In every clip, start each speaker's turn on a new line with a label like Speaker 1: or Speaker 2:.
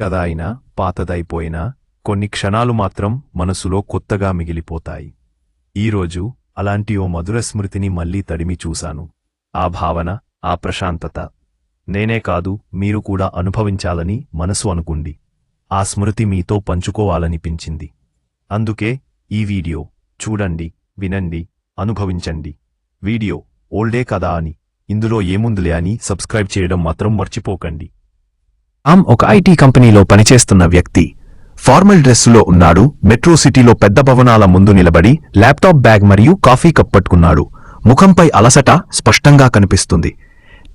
Speaker 1: కథ అయినా పాతదైపోయినా కొన్ని క్షణాలు మాత్రం మనసులో కొత్తగా మిగిలిపోతాయి. ఈరోజు అలాంటి ఓ మధుర స్మృతిని మళ్ళీ తడిమి చూశాను. ఆ భావన ఆ ప్రశాంతత. నేనే కాదు మీరు కూడా అనుభవించాలని మనసు అనుకుంది. ఆ స్మృతి మీతో పంచుకోవాలనిపించింది. అందుకే ఈ వీడియో చూడండి వినండి అనుభవించండి. వీడియో ఓల్డే కదా అని ఇందులో ఏముందిలే అని సబ్స్క్రైబ్ చేయడం మాత్రం మర్చిపోకండి.
Speaker 2: ఆమ్ ఒక ఐటీ కంపెనీలో పనిచేస్తున్న వ్యక్తి. ఫార్మల్ డ్రెస్సులో ఉన్నాడు మెట్రో సిటీలో పెద్ద భవనాల ముందు నిలబడి ల్యాప్టాప్ బ్యాగ్ మరియు కాఫీ కప్ పట్టుకున్నాడు. ముఖంపై అలసట స్పష్టంగా కనిపిస్తుంది.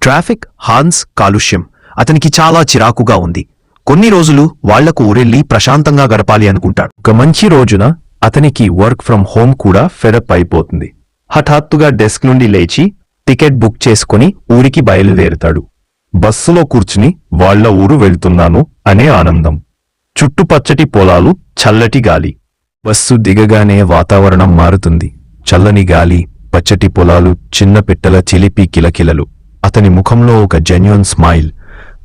Speaker 2: ట్రాఫిక్ హాన్స్ కాలుష్యం. అతనికి చాలా చిరాకుగా ఉంది. కొన్ని రోజులు వాళ్ళకు ఊరెళ్ళి ప్రశాంతంగా గడపాలి అనుకుంటాడు.
Speaker 1: ఒక మంచి రోజున అతనికి వర్క్ ఫ్రం హోమ్ కూడా ఫెరప్ అయిపోతుంది. హఠాత్తుగా డెస్క్ నుండి లేచి టికెట్ బుక్ చేసుకుని ఊరికి బయలుదేరుతాడు. బస్సులో కూర్చుని వాళ్ళ ఊరు వెళ్తున్నాను అనే ఆనందం. చుట్టుపచ్చటి పొలాలు చల్లటి గాలి. బస్సు దిగగానే వాతావరణం మారుతుంది. చల్లని గాలి పచ్చటి పొలాలు చిన్న పిట్టల చిలిపి కిలకిలలు. అతని ముఖంలో ఒక జెన్యున్ స్మైల్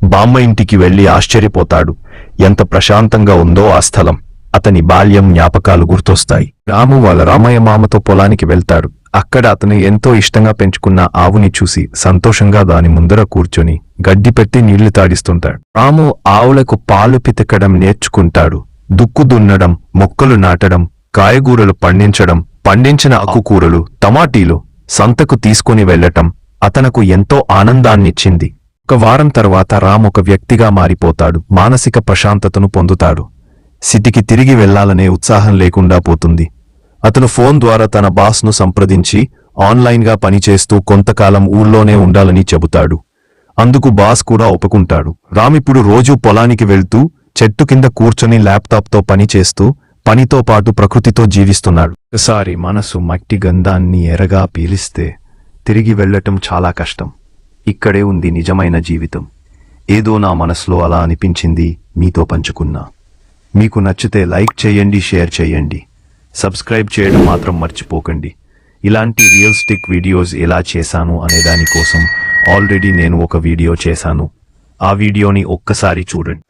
Speaker 1: బామ్మ ఇంటికి వెళ్ళి ఆశ్చర్యపోతాడు. ఎంత ప్రశాంతంగా ఉందో ఆ స్థలం. అతని బాల్యం జ్ఞాపకాలు గుర్తొస్తాయి. రాము వాళ్ళ రామయ్య మామతో పొలానికి వెళ్తాడు. అక్కడ అతను ఎంతో ఇష్టంగా పెంచుకున్న ఆవుని చూసి సంతోషంగా దాని ముందర కూర్చొని గడ్డి పెట్టి నీళ్ళు తాడిస్తుంటాడు రాము ఆవులకు పాలు పితకడం నేర్చుకుంటాడు. దుక్కు దున్నడం మొక్కలు నాటడం కాయగూరలు పండించడం పండించిన ఆకుకూరలు టమాటీలు సంతకు తీసుకుని వెళ్ళటం అతనకు ఎంతో ఆనందాన్నిచ్చింది. ఒక వారం తర్వాత రామ్ ఒక వ్యక్తిగా మారిపోతాడు. మానసిక ప్రశాంతతను పొందుతాడు. సిటీకి తిరిగి వెళ్ళాలనే ఉత్సాహం లేకుండా పోతుంది. అతను ఫోన్ ద్వారా తన బాస్ను సంప్రదించి ఆన్లైన్గా పనిచేస్తూ కొంతకాలం ఊళ్ళోనే ఉండాలని చెబుతాడు. అందుకు బాస్ కూడా ఒప్పుకుంటాడు. రామిప్పుడు రోజూ పొలానికి వెళ్తూ చెట్టు కింద కూర్చొని ల్యాప్టాప్తో పనిచేస్తూ పనితో పాటు ప్రకృతితో జీవిస్తున్నాడు. ఒకసారి మనసు మట్టి గంధాన్ని ఎరగా పీలిస్తే తిరిగి వెళ్ళటం చాలా కష్టం. ఇక్కడే ఉంది నిజమైన జీవితం. ఏదో నా మనసులో అలా అనిపించింది మీతో పంచుకున్నా. మీకు నచ్చితే లైక్ చేయండి షేర్ చేయండి. సబ్స్క్రైబ్ చేయడం మాత్రం మర్చిపోకండి. ఇలాంటి రియల్స్టిక్ వీడియోస్ ఎలా చేశాను అనే దానికోసం ఆల్రెడీ నేను ఒక వీడియో చేశాను. ఆ వీడియోని ఒక్కసారి చూడండి.